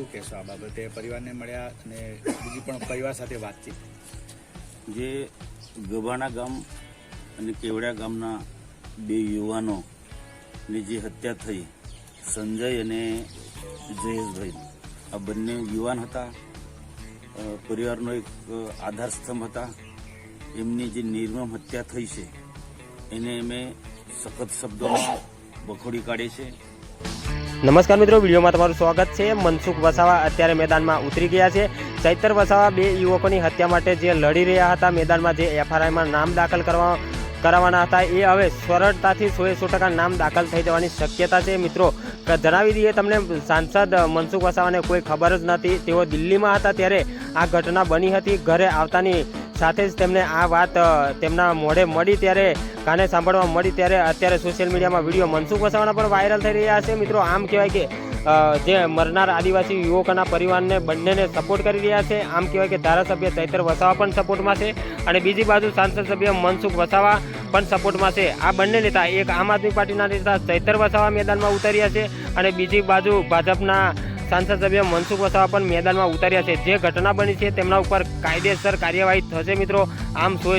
શું કહેશો આ બાબતે? પરિવારને મળ્યા અને બીજી પણ પરિવાર સાથે વાતચીત. જે ગભાણા ગામ અને કેવડા ગામના બે યુવાનોની જે હત્યા થઈ, સંજય અને જયેશભાઈ. આ બંને યુવાન હતા. પરિવારનો એક આધારસ્તંભ આધાર સ્તંભ હતા. એમની જે નિર્મમ હત્યા થઈ છે, એને અમે સખત શબ્દોમાં બખોડી કાઢે છે. નમસ્કાર મિત્રો, વિડીયોમાં તમારું સ્વાગત છે. મનસુખ વસાવા અત્યારે મેદાનમાં ઉતરી ગયા છે. ચૈતર વસાવા બે યુવકોની હત્યા માટે જે લડી રહ્યા હતા, મેદાનમાં જે એફઆરઆઈમાં નામ દાખલ કરવા કરાવવાના હતા, એ હવે સરળતાથી સોએ સો ટકા નામ દાખલ થઈ જવાની શક્યતા છે. મિત્રો જણાવી દઈએ તમને, સાંસદ મનસુખ વસાવાને કોઈ ખબર જ નથી. તેઓ દિલ્હીમાં હતા ત્યારે આ ઘટના બની હતી. ઘરે આવતાની સાથે જ તેમને આ વાત તેમના મોઢે મળી ત્યારે, કાને સાંભળવા મળી ત્યારે અત્યારે સોશિયલ મીડિયામાં વીડિયો મનસુખ વસાવાના પણ વાયરલ થઈ રહ્યા છે. મિત્રો, આમ કહેવાય કે જે મરનાર આદિવાસી યુવકોના પરિવારને બંનેને સપોર્ટ કરી રહ્યા છે. આમ કહેવાય કે ધારાસભ્ય ચૈતર વસાવા પણ સપોર્ટમાં છે અને બીજી બાજુ સાંસદ સભ્ય મનસુખ વસાવા પણ સપોર્ટમાં છે. આ બંને નેતા એક આમ આદમી પાર્ટીના નેતા ચૈતર વસાવા મેદાનમાં ઉતર્યા છે અને બીજી બાજુ ભાજપના સાંસદ સભ્ય મનસુખ વસાવા પણ મેદાનમાં ઉતાર્યા છે. જે ઘટના બની છે તેમના ઉપર કાયદેસર કાર્યવાહી થશે મિત્રો. આમ